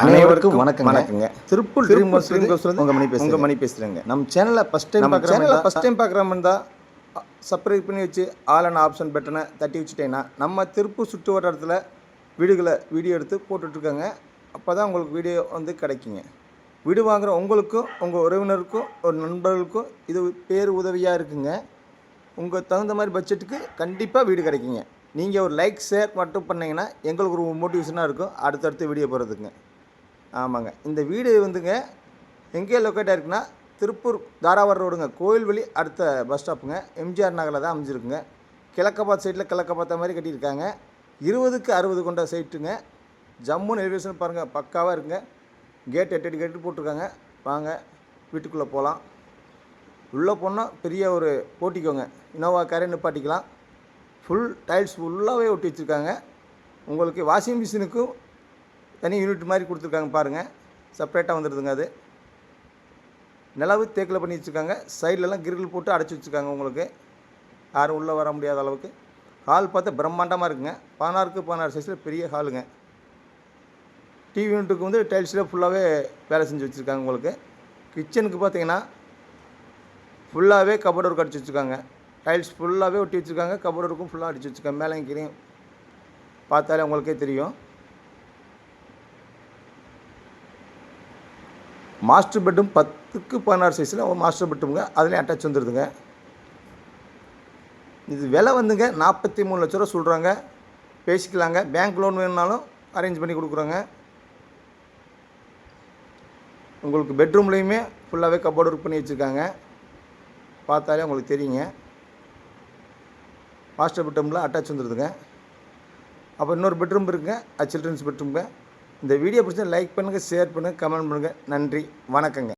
அனைவருக்கும் வணக்கம் வணக்கங்க. Tiruppur Tiruppur dream dream house ஹவுஸ்ல உங்க மணி பேசுங்க உங்க மணி பேசுறேங்க. நம்ம சேனலை ஃபஸ்ட் டைம் பார்க்குற சேனலை ஃபஸ்ட் டைம் பார்க்குற மாதிரி தான் சப்ஸ்கிரைப் பண்ணி வச்சு ஆல் அண்ட் ஆப்ஷன் பட்டனை தட்டி வச்சுட்டேன்னா நம்ம திருப்பூர் சுற்று வட்டாரத்தில் வீடுகளை வீடியோ எடுத்து போட்டுட்ருக்காங்க. அப்போ தான் உங்களுக்கு வீடியோ வந்து கிடைக்குங்க. வீடு வாங்குற உங்களுக்கும் உங்கள் உறவினருக்கும் ஒரு நண்பர்களுக்கும் இது பேர் உதவியாக இருக்குங்க. உங்கள் தகுந்த மாதிரி பட்ஜெட்டுக்கு கண்டிப்பாக வீடு கிடைக்குங்க. நீங்கள் ஒரு லைக் ஷேர் மட்டும் பண்ணீங்கன்னா எங்களுக்கு ஒரு மோட்டிவேஷனாக இருக்கும். அடுத்தடுத்து வீடியோ போகிறதுக்குங்க ஆமாங்க. இந்த வீடு வந்துங்க எங்கே லொக்கேட் ஆயிருக்குன்னா திருப்பூர் தாராவரம் ரோடுங்க. கோயில்வெளி அடுத்த பஸ் ஸ்டாப்புங்க எம்ஜிஆர் நகரில் தான் அமைஞ்சிருக்குங்க. கிழக்கப்பாத் சைட்டில் கிழக்க பார்த்த மாதிரி கட்டியிருக்காங்க. இருபதுக்கு அறுபது கொண்ட சைட்டுங்க ஜம்முன்னு எலிவேஷன் பாருங்கள் பக்காவாக இருக்குங்க. கேட் எட்டு எட்டு கேட்டு போட்டிருக்காங்க. வாங்க வீட்டுக்குள்ளே போகலாம் உள்ளே போனால் பெரிய ஒரு போட்டிக்கோங்க. இனோவா காரே நிப்பாட்டிக்கலாம். ஃபுல் டைல்ஸ் ஃபுல்லாகவே ஒட்டி வச்சுருக்காங்க. உங்களுக்கு வாஷிங் மிஷினுக்கும் தனி யூனிட் மாதிரி கொடுத்துருக்காங்க பாருங்கள் செப்பரேட்டாக வந்துடுதுங்க அது. நிலவு தேக்கில் பண்ணி வச்சுருக்காங்க. சைட்லலாம் கிரில் போட்டு அடைச்சி வச்சுருக்காங்க உங்களுக்கு. யாரும் உள்ளே வர முடியாத அளவுக்கு. ஹால் பார்த்தா பிரம்மாண்டமாக இருக்குங்க. பதினாறுக்கு பதினாறு சைஸில் பெரிய ஹாலுங்க டிவி யூனிட்டுக்கு வந்து டைல்ஸில் ஃபுல்லாகவே வேலை செஞ்சு வச்சுருக்காங்க உங்களுக்கு. கிச்சனுக்கு பார்த்தீங்கன்னா ஃபுல்லாகவே கபோர்டு ஒர்க் அடிச்சு வச்சுருக்காங்க. டைல்ஸ் ஃபுல்லாகவே ஒட்டி வச்சுருக்காங்க. கபோர்டு ஒர்க்கும் ஃபுல்லாக அடிச்சு வச்சுருக்காங்க. மேலே கீழையும் பார்த்தாலே உங்களுக்கே தெரியும். மாஸ்டர் பெட்ரூம் பத்துக்கு பதினாறு சைஸில் ஒரு மாஸ்டர் பெட்ரூமுங்க. அதுலேயும் அட்டாச் வந்துடுதுங்க இது விலை வந்துங்க நாற்பத்தி மூணு லட்ச ரூபா சொல்கிறாங்க பேசிக்கலாங்க. பேங்க் லோன் வேணுனாலும் அரேஞ்ச் பண்ணி கொடுக்குறோங்க. உங்களுக்கு பெட்ரூம்லேயுமே ஃபுல்லாகவே கபோர்டு ஒர்க் பண்ணி வச்சுருக்காங்க. பார்த்தாலே உங்களுக்கு தெரியுங்க. மாஸ்டர் பெட்ரூமில் அட்டாச் வந்துடுதுங்க அப்போ இன்னொரு பெட்ரூம் இருக்குங்க. அது சில்ட்ரன்ஸ் பெட்ரூம்ங்க இந்த வீடியோ பிடிச்சா லைக் பண்ணுங்கள் ஷேர் பண்ணுங்கள் கமெண்ட் பண்ணுங்கள் நன்றி வணக்கங்க.